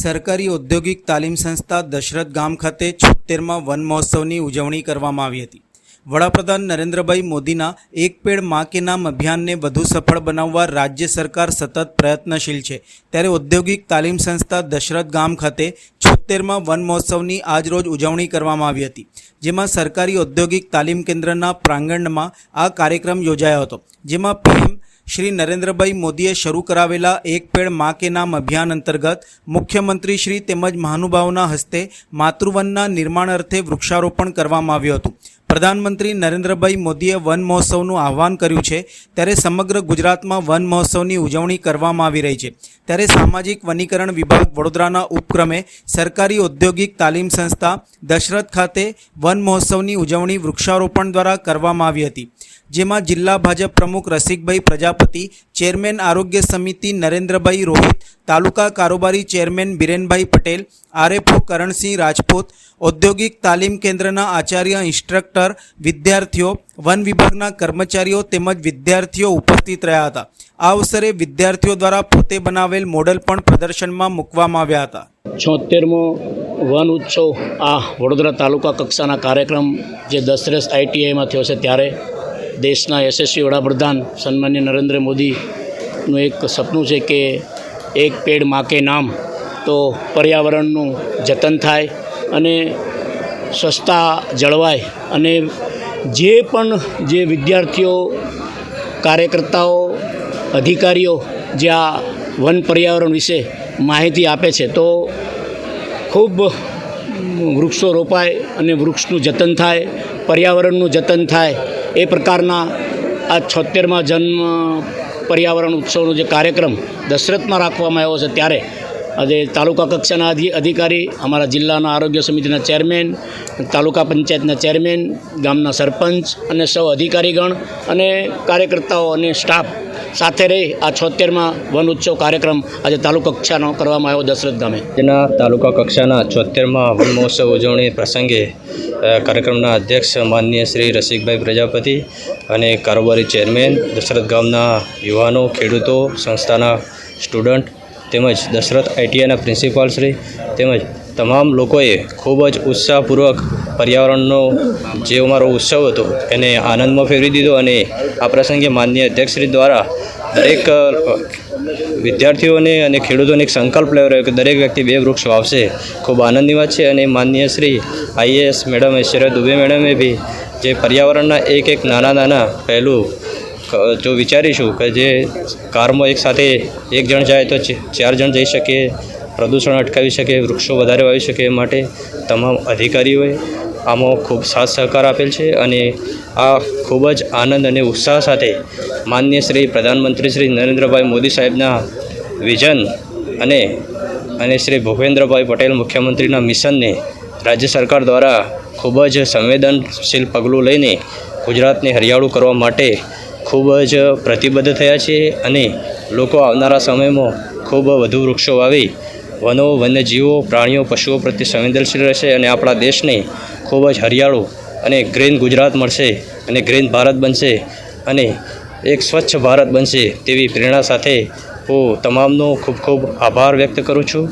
સરકારી ઔદ્યોગિક તાલીમ સંસ્થા દશરથ ગામ ખાતે છોતેરમાં વન મહોત્સવની ઉજવણી કરવામાં આવી હતી. વડાપ્રધાન નરેન્દ્રભાઈ મોદીના એક પેડ મા કે નામ અભિયાનને વધુ સફળ બનાવવા રાજ્ય સરકાર સતત પ્રયત્નશીલ છે. ત્યારે ઔદ્યોગિક તાલીમ સંસ્થા દશરથ ગામ ખાતે છોતેરમાં વન મહોત્સવની આજરોજ ઉજવણી કરવામાં આવી હતી. જેમાં સરકારી ઔદ્યોગિક તાલીમ કેન્દ્રના પ્રાંગણમાં આ કાર્યક્રમ યોજાયો હતો. જેમાં પીએમ શ્રી નરેન્દ્રભાઈ મોદીએ શરૂ કરાવેલા એક પેડ મા કે નામ અભિયાન અંતર્ગત મુખ્યમંત્રી શ્રી તેમજ મહાનુભાવોના હસ્તે માતૃવનના નિર્માણ અર્થે વૃક્ષારોપણ કરવામાં આવ્યું હતું. પ્રધાનમંત્રી નરેન્દ્રભાઈ મોદીએ વન મહોત્સવનું આહ્વાન કર્યું છે. ત્યારે સમગ્ર ગુજરાતમાં વન મહોત્સવની ઉજવણી કરવામાં આવી રહી છે. ત્યારે સામાજિક વનીકરણ વિભાગ વડોદરાના ઉપક્રમે સરકારી ઔદ્યોગિક તાલીમ સંસ્થા દશરથ ખાતે વન મહોત્સવની ઉજવણી વૃક્ષારોપણ દ્વારા કરવામાં આવી હતી. જેમાં જિલ્લા ભાજપ પ્રમુખ રસિકભાઈ પ્રજાપતિ, ચેરમેન આરોગ્ય સમિતિ નરેન્દ્રભાઈ રોહિત, તાલુકા કારોબારી ચેરમેન બિરેનભાઈ પટેલ, આરએફઓ કરણસિંહ રાજપૂત, ઔદ્યોગિક તાલીમ કેન્દ્રના આચાર્ય ઇન્સ્ટ્રક્ટર વિદ્યાર્થીઓ, વન વિભાગના કર્મચારીઓ તેમજ વિદ્યાર્થીઓ ઉપસ્થિત રહ્યા હતા. આ અવસરે વિદ્યાર્થીઓ દ્વારા પોતે બનાવેલ મોડલ પણ પ્રદર્શનમાં મૂકવામાં આવ્યા હતા. છોતેરમો વન ઉત્સવ આ વડોદરા તાલુકા કક્ષાના કાર્યક્રમ જે દસરસ આઈટીઆઈમાં થયો છે, ત્યારે દેશના યશસ્વી વડાપ્રધાન સન્માન્ય નરેન્દ્ર મોદીનું એક સપનું છે કે એક પેડ માકે નામ તો પર્યાવરણનું જતન થાય અને સ્વચ્છતા જળવાય અને જે પણ જે વિદ્યાર્થીઓ, કાર્યકર્તાઓ, અધિકારીઓ જે આ વન પર્યાવરણ વિશે માહિતી આપે છે તો ખૂબ વૃક્ષો રોપાય અને વૃક્ષનું જતન થાય, પર્યાવરણનું જતન થાય એ પ્રકારના આ છોતેરમાં જન્મ પર્યાવરણ ઉત્સવનો જે કાર્યક્રમ દશરથમાં રાખવામાં આવ્યો છે ત્યારે આજે તાલુકા કક્ષાના અધિકારી, અમારા જિલ્લાના આરોગ્ય સમિતિના ચેરમેન, તાલુકા પંચાયતના ચેરમેન, ગામના સરપંચ અને સૌ અધિકારીગણ અને કાર્યકર્તાઓ અને સ્ટાફ સાથે રહી આ છોતેરમાં વન ઉત્સવ કાર્યક્રમ આજે તાલુકા કક્ષાનો કરવામાં આવ્યો દશરથ ગામે જેના તાલુકા કક્ષાના છોતેરમાં વન મહોત્સવ ઉજવણી પ્રસંગે કાર્યક્રમના અધ્યક્ષ માનનીય શ્રી રસિકભાઈ પ્રજાપતિ અને કારોબારી ચેરમેન દશરથ ગામના યુવાનો, ખેડૂતો, સંસ્થાના સ્ટુડન્ટ તેમજ દશરથ આઈટીઆઈના પ્રિન્સિપાલ શ્રી તેમજ તમામ લોકોએ ખૂબ જ ઉત્સાહપૂર્વક પર્યાવરણનો જે અમારો ઉત્સવ હતો એને આનંદમાં ફેરવી દીધો અને આ પ્રસંગે માનનીય અધ્યક્ષશ્રી દ્વારા દરેક વિદ્યાર્થીઓને અને ખેડૂતોને એક સંકલ્પ લેવો રહ્યો કે દરેક વ્યક્તિ બે વૃક્ષ વાવશે. ખૂબ આનંદની વાત છે અને માનનીય શ્રી આઈએએસ મેડમ ઐશ્વર્યા દુબે મેડમે બી જે પર્યાવરણના એક એક નાના નાના પહેલું જો વિચારીશું કે જે કારમાં એક સાથે એક જણ જાય તો ચાર જણ જઈ શકે, પ્રદૂષણ અટકાવી શકે, વૃક્ષો વધારે વાવી શકે એ માટે તમામ અધિકારીઓએ આમાં ખૂબ સાથ સહકાર આપેલ છે અને આ ખૂબ જ આનંદ અને ઉત્સાહ સાથે માનનીય શ્રી પ્રધાનમંત્રી શ્રી નરેન્દ્રભાઈ મોદી સાહેબના વિઝન અને અને શ્રી ભૂપેન્દ્રભાઈ પટેલ મુખ્યમંત્રીના મિશનને રાજ્ય સરકાર દ્વારા ખૂબ જ સંવેદનશીલ પગલું લઈને ગુજરાતને હરિયાળું કરવા માટે ખૂબ જ પ્રતિબદ્ધ થયા છે અને લોકો આવનારા સમયમાં ખૂબ વધુ વૃક્ષો વાવી વનો વન્યજીવો પ્રાણીઓ, પશુઓ પ્રત્યે સંવેદનશીલ રહેશે અને આપણા દેશને ખૂબ જ હરિયાળું અને ગ્રીન ગુજરાત મળશે અને ગ્રીન ભારત બનશે અને એક સ્વચ્છ ભારત બનશે તેવી પ્રેરણા સાથે હું તમામનો ખૂબ ખૂબ આભાર વ્યક્ત કરું છું.